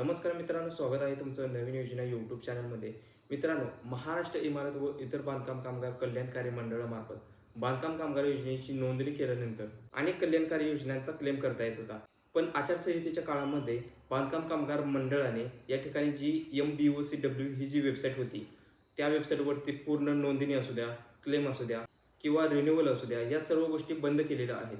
नमस्कार मित्रांनो स्वागत आहे तुमचं नवीन योजना यूट्यूब चॅनलमध्ये मित्रांनो महाराष्ट्र इमारत व इतर बांधकाम कामगार कल्याणकारी मंडळामार्फत बांधकाम कामगार योजनेची नोंदणी केल्यानंतर अनेक कल्याणकारी योजनांचा क्लेम करता येत होता. पण आचारसंहितेच्या काळामध्ये बांधकाम कामगार मंडळाने या ठिकाणी जी M B O C W ही जी वेबसाईट होती त्या वेबसाईटवरती पूर्ण नोंदणी असू द्या क्लेम असू द्या किंवा रिन्युअल असू द्या या सर्व गोष्टी बंद केलेल्या आहेत.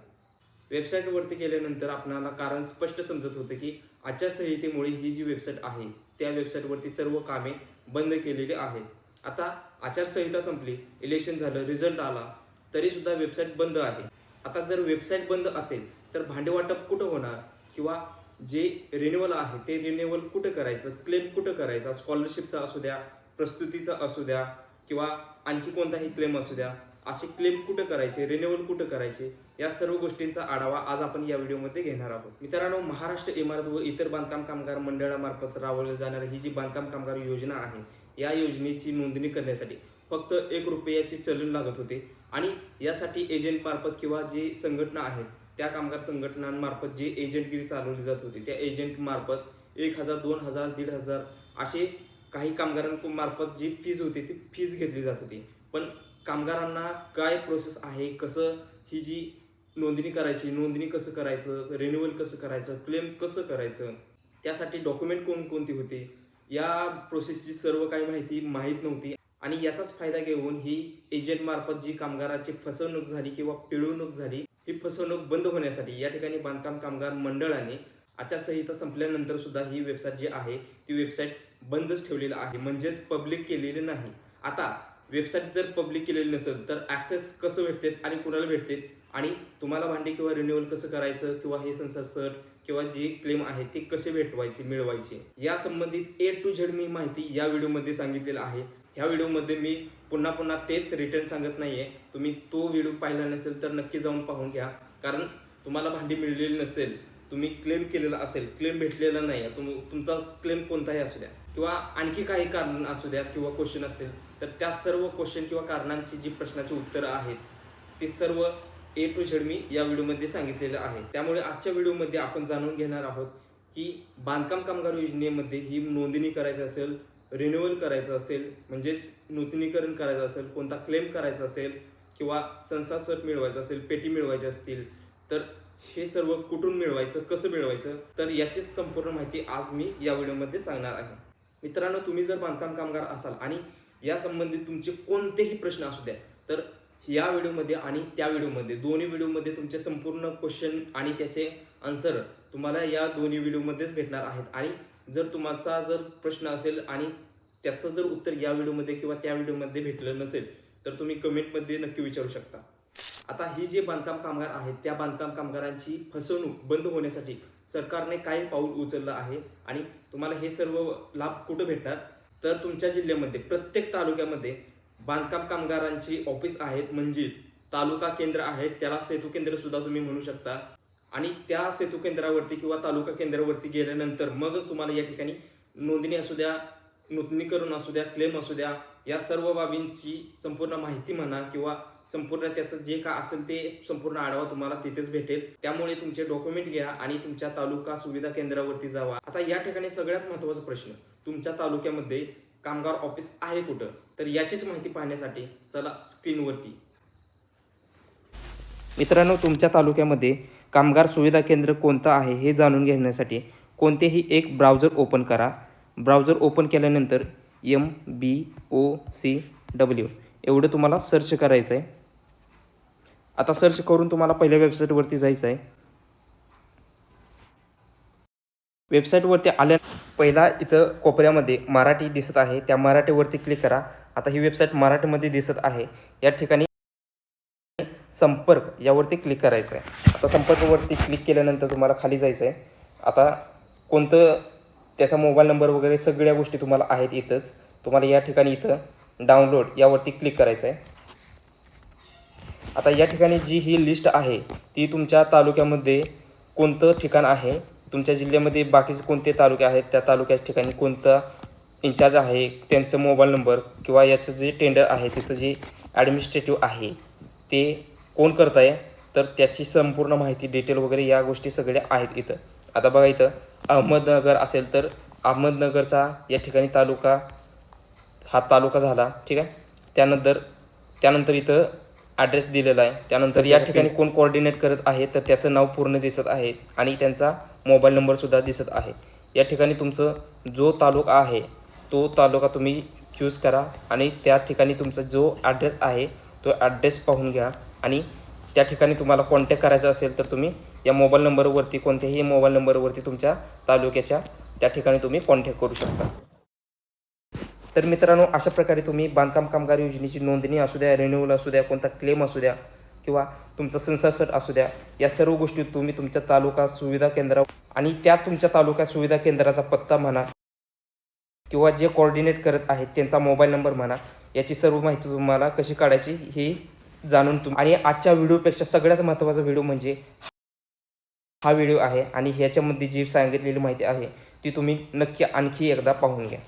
वेबसाईटवरती गेल्यानंतर आपणाला कारण स्पष्ट समजत होतं की आचारसंहितेमुळे ही जी वेबसाईट आहे त्या वेबसाईटवरती सर्व कामे बंद केलेली आहेत. आता आचारसंहिता संपली इलेक्शन झालं रिझल्ट आला तरीसुद्धा वेबसाईट बंद आहे. आता जर वेबसाईट बंद असेल तर भांडेवाटप कुठं होणार? किंवा जे रिन्युअल आहे ते रिन्युअल कुठं करायचं? क्लेम कुठं करायचा? स्कॉलरशिपचा असू द्या प्रस्तुतीचा असू द्या किंवा आणखी कोणताही क्लेम असू द्या असे क्लेम कुठं करायचे रिन्युअल कुठं करायचे या सर्व गोष्टींचा आढावा आज आपण या व्हिडिओमध्ये घेणार आहोत. मित्रांनो महाराष्ट्र इमारत व इतर बांधकाम कामगार मंडळामार्फत राबवली जाणारी ही जी बांधकाम कामगार योजना आहे या योजनेची नोंदणी करण्यासाठी फक्त एक रुपयाचे चलन लागत होते. आणि यासाठी एजंट मार्फत किंवा जे संघटना आहेत त्या कामगार संघटनांमार्फत जे एजंटगिरी चालवली जात होती त्या एजंट मार्फत एक हजार दोन हजार दीड हजार असे काही कामगारांमार्फत जी फीज होती ती फीज घेतली जात होती. पण कामगारांना काय प्रोसेस आहे कसं ही जी नोंदणी करायची नोंदणी कसं करायचं रिन्युअल कसं करायचं क्लेम कसं करायचं त्यासाठी डॉक्युमेंट कोणकोणती होते या प्रोसेसची सर्व काही माहिती माहीत नव्हती. आणि याचाच फायदा घेऊन ही एजंटमार्फत जी कामगाराची फसवणूक झाली किंवा पिळवणूक झाली ही फसवणूक बंद होण्यासाठी या ठिकाणी बांधकाम कामगार मंडळाने आचारसंहिता संपल्यानंतर सुद्धा ही वेबसाईट जी आहे ती वेबसाईट बंदच ठेवलेली आहे म्हणजेच पब्लिक केलेली नाही. आता वेबसाईट जर पब्लिक केलेली नसेल तर ॲक्सेस कसं भेटते आणि कुणाला भेटते आणि तुम्हाला भांडे किंवा रिन्युअल कसं करायचं किंवा हे संसार सर किंवा जे क्लेम आहे ते कसे भेटवायचे मिळवायचे? या संबंधित ए टू झेड मी माहिती या व्हिडिओमध्ये सांगितलेलं आहे. ह्या व्हिडिओमध्ये मी पुन्हा पुन्हा तेच रिटर्न सांगत नाहीये. तुम्ही तो व्हिडिओ पाहिला नसेल तर नक्की जाऊन पाहून घ्या. कारण तुम्हाला भांडी मिळलेली नसेल तुम्ही क्लेम केलेला असेल क्लेम भेटलेला नाही तुम तुमचा क्लेम कोणताही असू द्या. किंवा आणखी काही कारण असू द्या किंवा क्वेश्चन असतील तर त्या सर्व क्वेश्चन किंवा कारणांची जी प्रश्नाची उत्तरं आहेत ते सर्व ए टू झेड मी या व्हिडिओमध्ये सांगितलेलं आहे. त्यामुळे आजच्या व्हिडिओमध्ये आपण जाणून घेणार आहोत की बांधकाम कामगार योजनेमध्ये ही नोंदणी करायची असेल रिन्युअल करायचं असेल म्हणजेच नूतनीकरण करायचं असेल कोणता क्लेम करायचा असेल किंवा संसार सट मिळवायचा असेल पेटी मिळवायची असतील तर हे सर्व कुठून मिळवायचं कसं मिळवायचं तर याची संपूर्ण माहिती आज मी या व्हिडिओमध्ये सांगणार आहे. मित्रांनो तुम्ही जर बांधकाम कामगार असाल आणि या संबंधित तुमचे कोणतेही प्रश्न असू द्या. तर या व्हिडिओमध्ये आणि त्या व्हिडिओमध्ये दोन्ही व्हिडिओमध्ये तुमचे संपूर्ण क्वेश्चन आणि त्याचे आन्सर तुम्हाला या दोन्ही व्हिडिओमध्येच भेटणार आहेत. आणि जर तुमचा जर प्रश्न असेल आणि त्याचं जर उत्तर या व्हिडिओमध्ये किंवा त्या व्हिडिओमध्ये भेटलं नसेल तर तुम्ही कमेंटमध्ये नक्की विचारू शकता. आता ही जे बांधकाम कामगार आहेत त्या बांधकाम कामगारांची फसवणूक बंद होण्यासाठी सरकारने काय पाऊल उचललं आहे आणि तुम्हाला हे सर्व लाभ कुठं भेटणार? तर तुमच्या जिल्ह्यामध्ये प्रत्येक तालुक्यामध्ये बांधकाम कामगारांची ऑफिस आहेत म्हणजेच तालुका केंद्र आहेत त्याला सेतू केंद्र सुद्धा तुम्ही म्हणू शकता. आणि त्या सेतू केंद्रावरती किंवा तालुका केंद्रावरती गेल्यानंतर मगच तुम्हाला या ठिकाणी नोंदणी असू द्या नूतनीकरण असू द्या क्लेम असू द्या या सर्व बाबींची संपूर्ण माहिती म्हणा किंवा संपूर्ण त्याचं जे का असेल ते संपूर्ण आढावा तुम्हाला तिथेच भेटेल. त्यामुळे तुमचे डॉक्युमेंट घ्या आणि तुमच्या तालुका सुविधा केंद्रावरती जावा. आता या ठिकाणी सगळ्यात महत्त्वाचा प्रश्न तुमच्या तालुक्यामध्ये कामगार ऑफिस आहे कुठं? तर याचीच माहिती पाहण्यासाठी चला स्क्रीनवरती मित्रांनो तुमच्या तालुक्यामध्ये कामगार सुविधा केंद्र कोणतं आहे हे जाणून घेण्यासाठी कोणतेही एक ब्राउझर ओपन करा. ब्राउझर ओपन केल्यानंतर M B O C W एवढं तुम्हाला सर्च करायचं आहे आता सर्च करून तुम्हाला पहिल्या वेबसाईटवरती जायचं आहे. वेबसाईटवरती आल्या पहिला इथं कोपऱ्यामध्ये मराठी दिसत आहे. त्या मराठीवरती क्लिक करा. आता ही वेबसाईट मराठीमध्ये दिसत आहे. या ठिकाणी संपर्क यावरती क्लिक करायचं आहे. आता संपर्कवरती क्लिक केल्यानंतर तुम्हाला खाली जायचं आहे. आता कोणतं त्याचा मोबाईल नंबर वगैरे सगळ्या गोष्टी तुम्हाला आहेत इथंच. तुम्हाला या ठिकाणी इथं डाउनलोड यावरती क्लिक करायचं आहे. आता या ठिकाणी जी ही लिस्ट आहे ती तुमच्या तालुक्यामध्ये कोणतं ठिकाण आहे? तुमच्या जिल्ह्यामध्ये बाकीचे कोणते तालुके आहेत त्या तालुक्या ठिकाणी कोणता इन्चार्ज आहे? त्यांचं मोबाईल नंबर किंवा याचं जे टेंडर आहे तिथं जे ॲडमिनिस्ट्रेटिव्ह आहे ते कोण करत आहे तर त्याची संपूर्ण माहिती डिटेल वगैरे या गोष्टी सगळ्या आहेत इथं. आता बघा इथं अहमदनगर असेल तर अहमदनगरचा या ठिकाणी तालुका हा तालुका झाला ठीक आहे? त्यानंतर त्यानंतर इथं ॲड्रेस दिलेला आहे. त्यानंतर या ठिकाणी कोण कोऑर्डिनेट करत आहे तर त्याचं नाव पूर्ण दिसत आहे आणि त्यांचा मोबाईल नंबरसुद्धा दिसत आहे. या ठिकाणी तुमचं जो तालुका आहे तो तालुका तुम्ही चूज करा आणि त्या ठिकाणी तुमचा जो ॲड्रेस आहे तो ॲड्रेस पाहून घ्या. आणि त्या ठिकाणी तुम्हाला कॉन्टॅक्ट करायचा असेल तर तुम्ही या मोबाईल नंबरवरती कोणत्याही मोबाईल नंबरवरती तुमच्या तालुक्याच्या त्या ठिकाणी तुम्ही कॉन्टॅक्ट करू शकता. तर मित्रांनो अशा प्रकारे तुम्ही बांधकाम कामगार योजनेची नोंदणी असू द्या रिन्युअल असू द्या कोणता क्लेम असू द्या किंवा तुमचा संसारसट असू द्या या सर्व गोष्टी तुम्ही तुमच्या तालुका सुविधा केंद्रा आणि त्या तुमच्या तालुका सुविधा केंद्राचा पत्ता म्हणा किंवा जे कोऑर्डिनेट करत आहेत त्यांचा मोबाईल नंबर म्हणा याची सर्व माहिती तुम्हाला कशी काढायची ही जाणून तुम आणि आजच्या व्हिडिओपेक्षा सगळ्यात महत्त्वाचा व्हिडिओ म्हणजे हा व्हिडिओ आहे आणि ह्याच्यामध्ये जी सांगितलेली माहिती आहे ती तुम्ही नक्की आणखी एकदा पाहून घ्या.